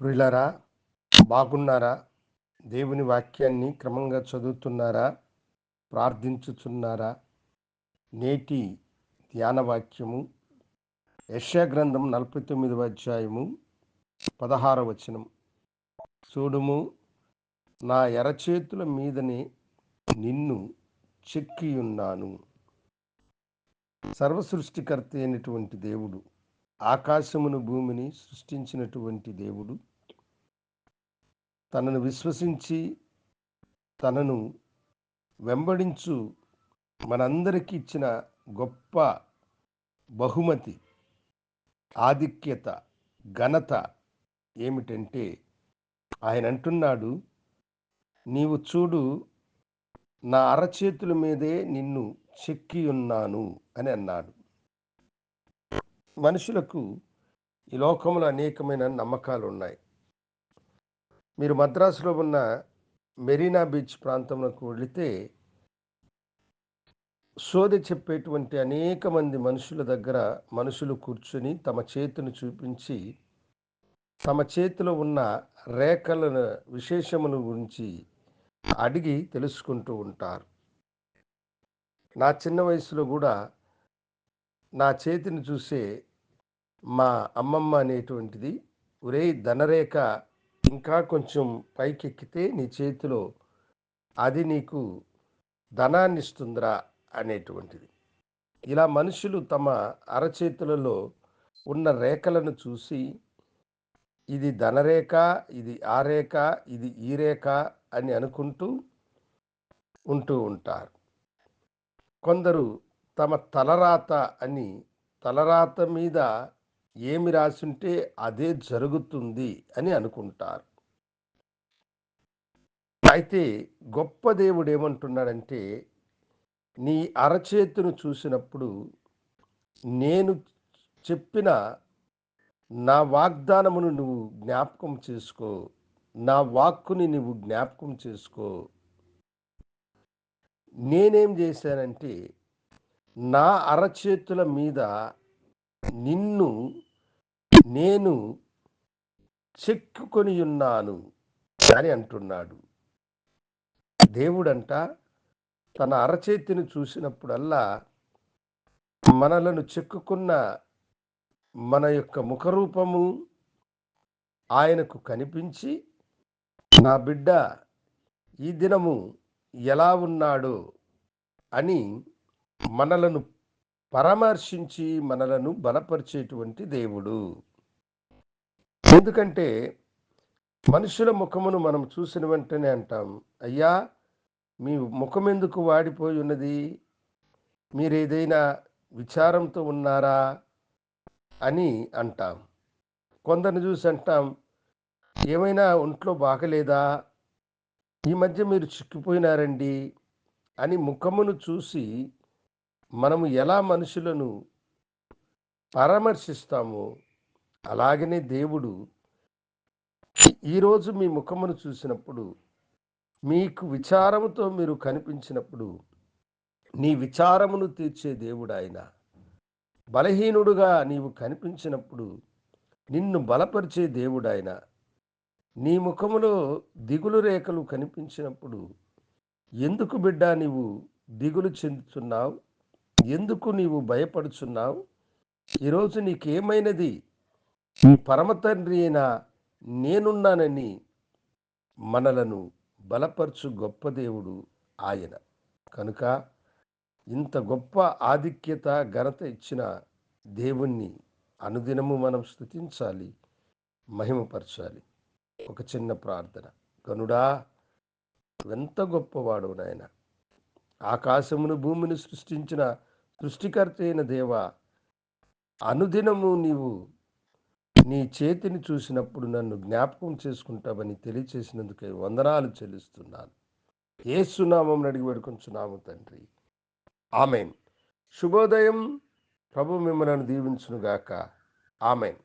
ప్రియులరా బాగున్నారా? దేవుని వాక్యాన్ని క్రమంగా చదువుతున్నారా? ప్రార్థించుచున్నారా? నేటి ధ్యాన వాక్యము యెషయా గ్రంథం నలభై తొమ్మిదవ అధ్యాయము పదహార వచనం. చూడుము నా ఎరచేతుల మీదనే నిన్ను చెక్కియున్నాను. సర్వసృష్టికర్త అయినటువంటి దేవుడు ఆకాశమును భూమిని సృష్టించినటువంటి దేవుడు. తనను విశ్వసించి తనను వెంబడించు మనందరికీ ఇచ్చిన గొప్ప బహుమతి ఆధిక్యత ఘనత ఏమిటంటే ఆయన అంటున్నాడు నీవు చూడు నా అరచేతుల మీదే నిన్ను చెక్కి ఉన్నాను అని అన్నాడు. మనుషులకు ఈ లోకంలో అనేకమైన నమ్మకాలు ఉన్నాయి మీరు మద్రాసులో ఉన్న మెరీనా బీచ్ ప్రాంతంలోకి వెళితే సోది చెప్పేటువంటి అనేక మంది మనుషుల దగ్గర మనుషులు కూర్చుని తమ చేతిని చూపించి తమ చేతిలో ఉన్న రేఖల విశేషముల గురించి అడిగి తెలుసుకుంటూ ఉంటారు. నా చిన్న వయసులో కూడా నా చేతిని చూసే మా అమ్మమ్మ అనేటువంటిది ఒరే ధనరేఖ ఇంకా కొంచెం పైకెక్కితే నీ చేతిలో అది నీకు ధనాన్ని ఇస్తుందిరా అనేటువంటిది. ఇలా మనుషులు తమ అరచేతులలో ఉన్న రేఖలను చూసి ఇది ధనరేఖ ఇది ఆ రేఖ ఇది ఈ రేఖ అని అనుకుంటూ ఉంటూ ఉంటారు. కొందరు తమ తలరాత అని తలరాత మీద ఏమి రాసుంటే అదే జరుగుతుంది అని అనుకుంటారు. అయితే గొప్ప దేవుడు ఏమంటున్నాడంటే నీ అరచేతును చూసినప్పుడు నేను చెప్పిన నా వాగ్దానమును నువ్వు జ్ఞాపకం చేసుకో నా వాక్కుని నువ్వు జ్ఞాపకం చేసుకో. నేనేం చేశానంటే నా అరచేతుల మీద నిన్ను నేను చెక్కుకొని ఉన్నాను అని అంటున్నాడు. దేవుడంట తన అరచేతిని చూసినప్పుడల్లా మనలను చెక్కుకున్న మన యొక్క ముఖరూపము ఆయనకు కనిపించి నా బిడ్డ ఈ దినము ఎలా ఉన్నాడో అని మనలను పరామర్శించి మనలను బలపరిచేటువంటి దేవుడు. ఎందుకంటే మనుషుల ముఖమును మనం చూసిన వెంటనే అంటాం అయ్యా మీ ముఖం ఎందుకు వాడిపోయి ఉన్నది? మీరేదైనా విచారంతో ఉన్నారా? అని అంటాం. కొందరిని చూసి అంటాం ఏమైనా ఒంట్లో బాగలేదా? ఈ మధ్య మీరు చిక్కిపోయినారండి అని ముఖమును చూసి మనము ఎలా మనుషులను పరామర్శిస్తామో? అలాగనే దేవుడు ఈరోజు మీ ముఖమును చూసినప్పుడు మీకు విచారముతో మీరు కనిపించినప్పుడు నీ విచారమును తీర్చే దేవుడు ఆయన. బలహీనుడుగా నీవు కనిపించినప్పుడు నిన్ను బలపరిచే దేవుడు ఆయన. నీ ముఖములో దిగులు రేఖలు కనిపించినప్పుడు ఎందుకు బిడ్డ నీవు దిగులు చెందుతున్నావు? ఎందుకు నీవు భయపడుచున్నావు? ఈరోజు నీకేమైనది? ఈ పరమతండ్రి అయిన నేనున్నానని మనలను బలపరచు గొప్ప దేవుడు ఆయన. కనుక ఇంత గొప్ప ఆధిక్యత ఘనత ఇచ్చిన దేవుణ్ణి అనుదినము మనం స్థుతించాలి మహిమపరచాలి. ఒక చిన్న ప్రార్థన. గనుడా ఎంత గొప్పవాడు నాయన. ఆకాశమును భూమిని సృష్టించిన సృష్టికర్త అయిన దేవ అనుదినము నీవు నీ చేతిని చూసినప్పుడు నన్ను జ్ఞాపకం చేసుకుంటావని తెలియచేసినందుకే వందనాలు చెల్లిస్తున్నాను. ఏ సునామం అడిగి పెడుకుంటున్నాము తండ్రి. ఆమెన్. శుభోదయం. ప్రభు మిమ్మల్ని దీవించునుగాక. ఆమెన్.